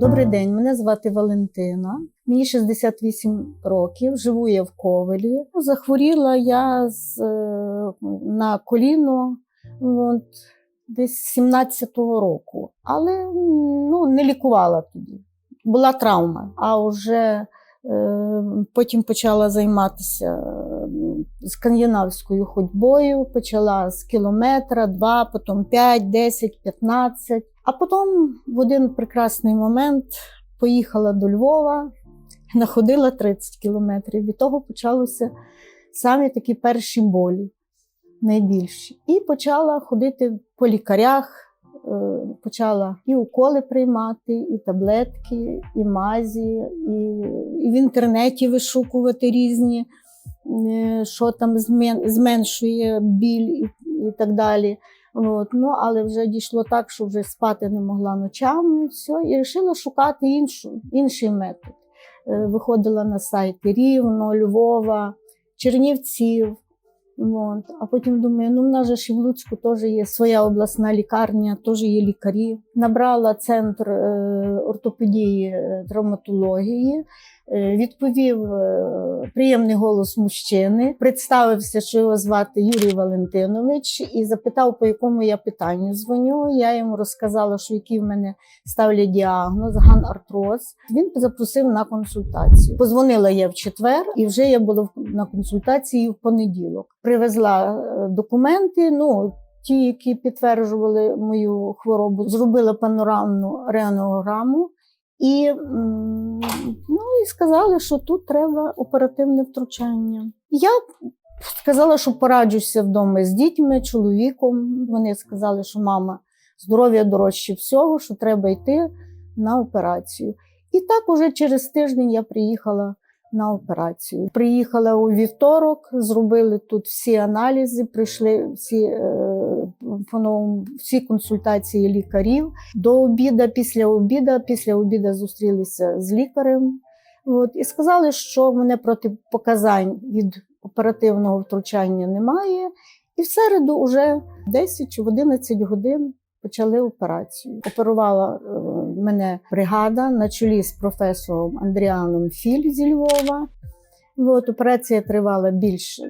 Добрий день, мене звати Валентина. Мені 68 років, живу я в Ковелі. Захворіла я з, е, на коліно от, десь 17-го року, але ну, не лікувала тоді. Була травма. А вже е, потім почала займатися скандинавською ходьбою, почала з кілометра, два, потім 5, 10, 15. А потім в один прекрасний момент поїхала до Львова, находила 30 кілометрів. Від того почалися самі такі перші болі, найбільші. І почала ходити по лікарях, е, почала і уколи приймати, і таблетки, і мазі, і, в інтернеті вишукувати різні, що там зменшує біль і, так далі. От, ну, але вже дійшло так, що вже спати не могла ночами, все, і вирішила шукати іншу, інший метод. Е, Виходила на сайти Рівно, Львова, Чернівців. От. А потім думаю, ну в нас же ж в Луцьку теж є своя обласна лікарня, теж є лікарі. Набрала центр е, ортопедії е, травматології, е, відповів е, приємний голос мужчини, представився, що його звати Юрій Валентинович, і запитав, по якому я питанню дзвоню. Я йому розказала, що який в мене ставлять діагноз ган-артроз. Він запросив на консультацію. Позвонила я в четвер, і вже я була на консультації в понеділок. Привезла е, документи. Ну ті, які підтверджували мою хворобу, зробила панорамну реанограму. І, ну, і сказали, що тут треба оперативне втручання. Я сказала, що пораджуся вдома з дітьми, чоловіком. Вони сказали, що мама здоров'я дорожче всього, що треба йти на операцію. І так уже через тиждень я приїхала на операцію. Приїхала у вівторок, зробили тут всі аналізи, прийшли всі, е, по новому- всі консультації лікарів. До обіда, після обіда, після обіда зустрілися з лікарем. От, і сказали, що мене протипоказань від оперативного втручання немає. І в середу вже в 10 чи в 11 годин почали операцію. Оперувала е, мене бригада на чолі з професором Андріаном Філь зі Львова. От, операція тривала більше,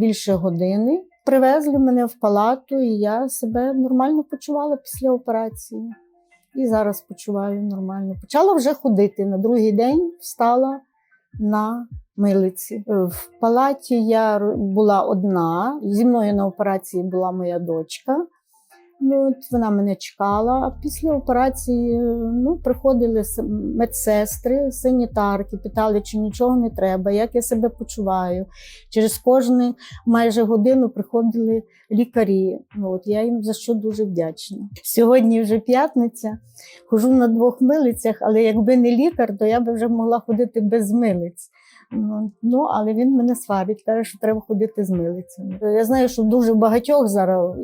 більше години. Привезли мене в палату, і я себе нормально почувала після операції. І зараз почуваю нормально. Почала вже ходити. На другий день встала на милиці. В палаті я була одна. Зі мною на операції була моя дочка. Ну, от вона мене чекала. А після операції е, ну, приходили медсестри, санітарки, питали, чи нічого не треба, як я себе почуваю. Через кожну майже годину приходили лікарі. Ну, от я їм за що дуже вдячна. Сьогодні вже п'ятниця, хожу на двох милицях, але якби не лікар, то я би вже могла ходити без милиць. Ну, Ну, але він мене сварить, каже, що треба ходити з милицями. Я знаю, що дуже багатьох зараз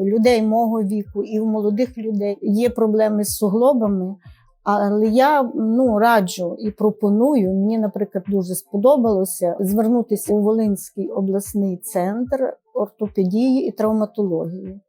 людей мого віку, і в молодих людей є проблеми з суглобами. Але я ну, раджу і пропоную. Мені, наприклад, дуже сподобалося звернутися у Волинський обласний центр ортопедії і травматології.